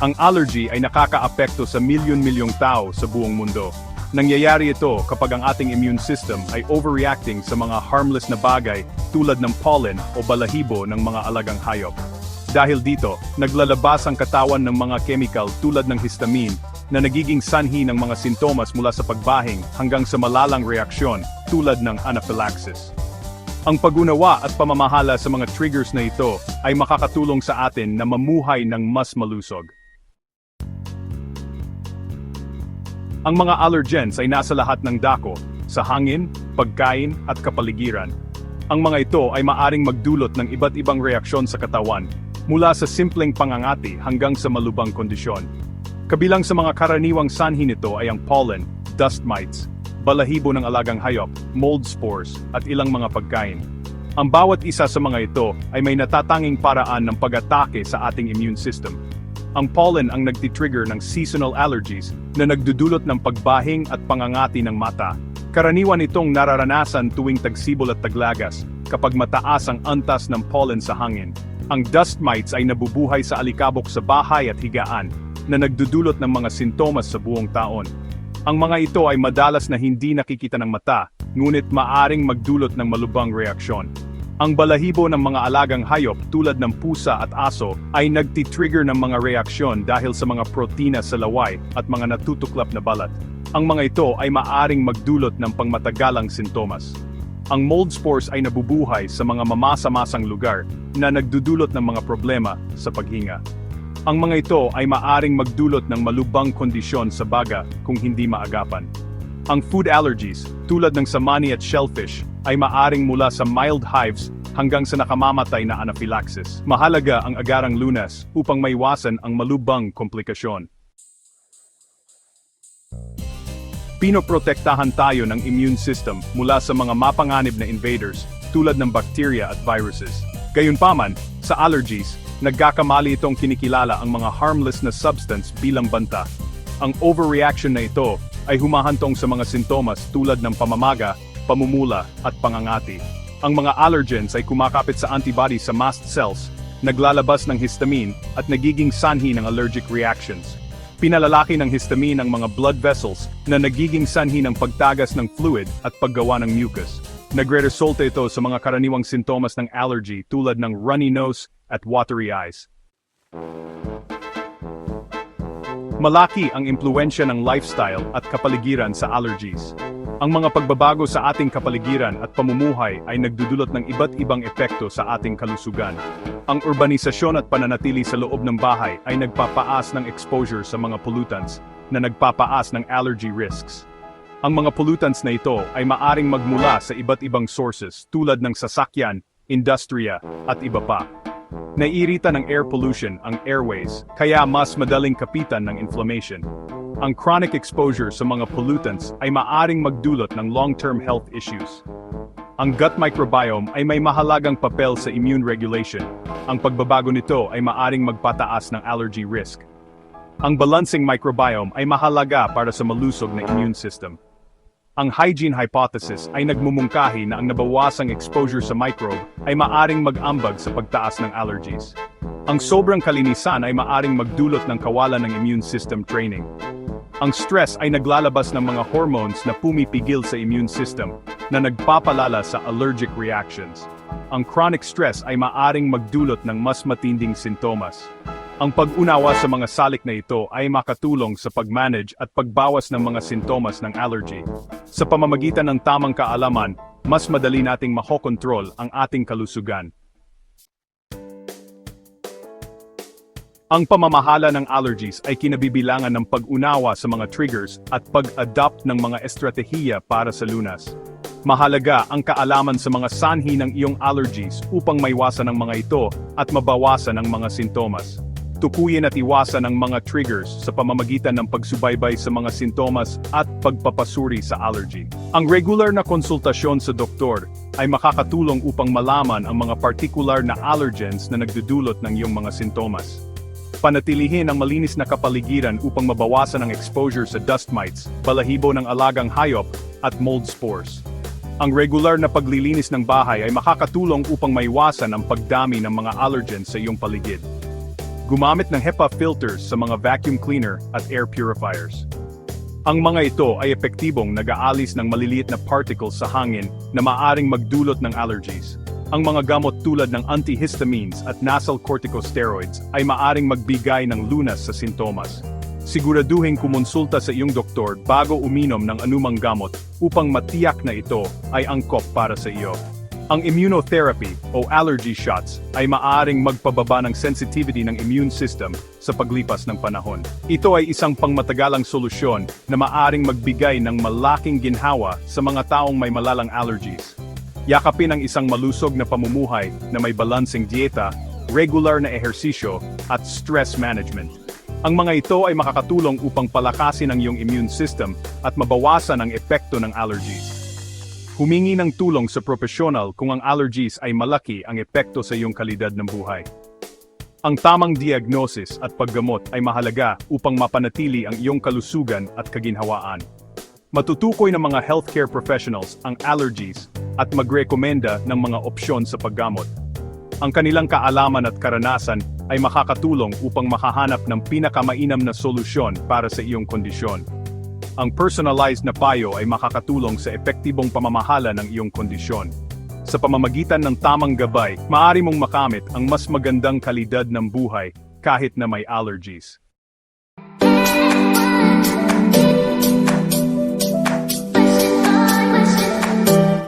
Ang allergy ay nakakaapekto sa milyon-milyong tao sa buong mundo. Nangyayari ito kapag ang ating immune system ay overreacting sa mga harmless na bagay tulad ng pollen o balahibo ng mga alagang hayop. Dahil dito, naglalabas ang katawan ng mga chemical tulad ng histamine na nagiging sanhi ng mga sintomas mula sa pagbahing hanggang sa malalang reaksyon tulad ng anaphylaxis. Ang pagunawa at pamamahala sa mga triggers na ito ay makakatulong sa atin na mamuhay ng mas malusog. Ang mga allergens ay nasa lahat ng dako, sa hangin, pagkain, at kapaligiran. Ang mga ito ay maaring magdulot ng iba't ibang reaksyon sa katawan, mula sa simpleng pangangati hanggang sa malubang kondisyon. Kabilang sa mga karaniwang sanhi nito ay ang pollen, dust mites, balahibo ng alagang hayop, mold spores, at ilang mga pagkain. Ang bawat isa sa mga ito ay may natatanging paraan ng pag-atake sa ating immune system. Ang pollen ang nagtitrigger ng seasonal allergies na nagdudulot ng pagbahing at pangangati ng mata. Karaniwan itong nararanasan tuwing tagsibol at taglagas, kapag mataas ang antas ng pollen sa hangin. Ang dust mites ay nabubuhay sa alikabok sa bahay at higaan, na nagdudulot ng mga sintomas sa buong taon. Ang mga ito ay madalas na hindi nakikita ng mata, ngunit maaring magdulot ng malubang reaksyon. Ang balahibo ng mga alagang hayop tulad ng pusa at aso ay nagtitrigger ng mga reaksyon dahil sa mga protina sa laway at mga natutuklap na balat. Ang mga ito ay maaring magdulot ng pangmatagalang sintomas. Ang mold spores ay nabubuhay sa mga mamasa-masang lugar na nagdudulot ng mga problema sa paghinga. Ang mga ito ay maaring magdulot ng malubang kondisyon sa baga kung hindi maagapan. Ang food allergies, tulad ng samani at shellfish, ay maaring mula sa mild hives hanggang sa nakamamatay na anaphylaxis. Mahalaga ang agarang lunas upang maiwasan ang malubang komplikasyon. Pinoprotektahan tayo ng immune system mula sa mga mapanganib na invaders tulad ng bacteria at viruses. Gayunpaman, sa allergies, nagkakamali itong kinikilala ang mga harmless na substance bilang banta. Ang overreaction na ito ay humahantong sa mga sintomas tulad ng pamamaga, pamumula, at pangangati. Ang mga allergens ay kumakapit sa antibodies sa mast cells, naglalabas ng histamine, at nagiging sanhi ng allergic reactions. Pinalalaki ng histamine ang mga blood vessels na nagiging sanhi ng pagtagas ng fluid at paggawa ng mucus. Nagre-resulta ito sa mga karaniwang sintomas ng allergy tulad ng runny nose at watery eyes. Malaki ang impluensya ng lifestyle at kapaligiran sa allergies. Ang mga pagbabago sa ating kapaligiran at pamumuhay ay nagdudulot ng iba't ibang epekto sa ating kalusugan. Ang urbanisasyon at pananatili sa loob ng bahay ay nagpapaas ng exposure sa mga pollutants na nagpapaas ng allergy risks. Ang mga pollutants na ito ay maaring magmula sa iba't ibang sources tulad ng sasakyan, industriya, at iba pa. Naiirita ng air pollution ang airways, kaya mas madaling kapitan ng inflammation. Ang chronic exposure sa mga pollutants ay maaring magdulot ng long-term health issues. Ang gut microbiome ay may mahalagang papel sa immune regulation. Ang pagbabago nito ay maaring magpataas ng allergy risk. Ang balancing microbiome ay mahalaga para sa malusog na immune system. Ang hygiene hypothesis ay nagmumungkahi na ang nabawasang exposure sa microbe ay maaring mag-ambag sa pagtaas ng allergies. Ang sobrang kalinisan ay maaring magdulot ng kawalan ng immune system training. Ang stress ay naglalabas ng mga hormones na pumipigil sa immune system na nagpapalala sa allergic reactions. Ang chronic stress ay maaring magdulot ng mas matinding sintomas. Ang pag-unawa sa mga salik na ito ay makatulong sa pag-manage at pagbawas ng mga sintomas ng allergy. Sa pamamagitan ng tamang kaalaman, mas madali nating makokontrol ang ating kalusugan. Ang pamamahala ng allergies ay kinabibilangan ng pag-unawa sa mga triggers at pag-adopt ng mga estratehiya para sa lunas. Mahalaga ang kaalaman sa mga sanhi ng iyong allergies upang maiwasan ang mga ito at mabawasan ang mga sintomas. Tukuyin at iwasan ang mga triggers sa pamamagitan ng pagsubaybay sa mga sintomas at pagpapasuri sa allergy. Ang regular na konsultasyon sa doktor ay makakatulong upang malaman ang mga particular na allergens na nagdudulot ng iyong mga sintomas. Panatilihin ang malinis na kapaligiran upang mabawasan ang exposure sa dust mites, balahibo ng alagang hayop, at mold spores. Ang regular na paglilinis ng bahay ay makakatulong upang maiwasan ang pagdami ng mga allergens sa iyong paligid. Gumamit ng HEPA filters sa mga vacuum cleaner at air purifiers. Ang mga ito ay epektibong nag-aalis ng maliliit na particles sa hangin na maaring magdulot ng allergies. Ang mga gamot tulad ng antihistamines at nasal corticosteroids ay maaring magbigay ng lunas sa sintomas. Siguraduhin kumonsulta sa iyong doktor bago uminom ng anumang gamot upang matiyak na ito ay angkop para sa iyo. Ang immunotherapy o allergy shots ay maaring magpababa ng sensitivity ng immune system sa paglipas ng panahon. Ito ay isang pangmatagalang solusyon na maaring magbigay ng malaking ginhawa sa mga taong may malalang allergies. Yakapin ang isang malusog na pamumuhay na may balancing dieta, regular na ehersisyo, at stress management. Ang mga ito ay makakatulong upang palakasin ang iyong immune system at mabawasan ang epekto ng allergies. Humingi ng tulong sa profesional kung ang allergies ay malaki ang epekto sa iyong kalidad ng buhay. Ang tamang diagnosis at paggamot ay mahalaga upang mapanatili ang iyong kalusugan at kaginhawaan. Matutukoy ng mga healthcare professionals ang allergies at magrekomenda ng mga opsyon sa paggamot. Ang kanilang kaalaman at karanasan ay makakatulong upang makahanap ng pinakamainam na solusyon para sa iyong kondisyon. Ang personalized na payo ay makakatulong sa epektibong pamamahala ng iyong kondisyon. Sa pamamagitan ng tamang gabay, maaari mong makamit ang mas magandang kalidad ng buhay kahit na may allergies.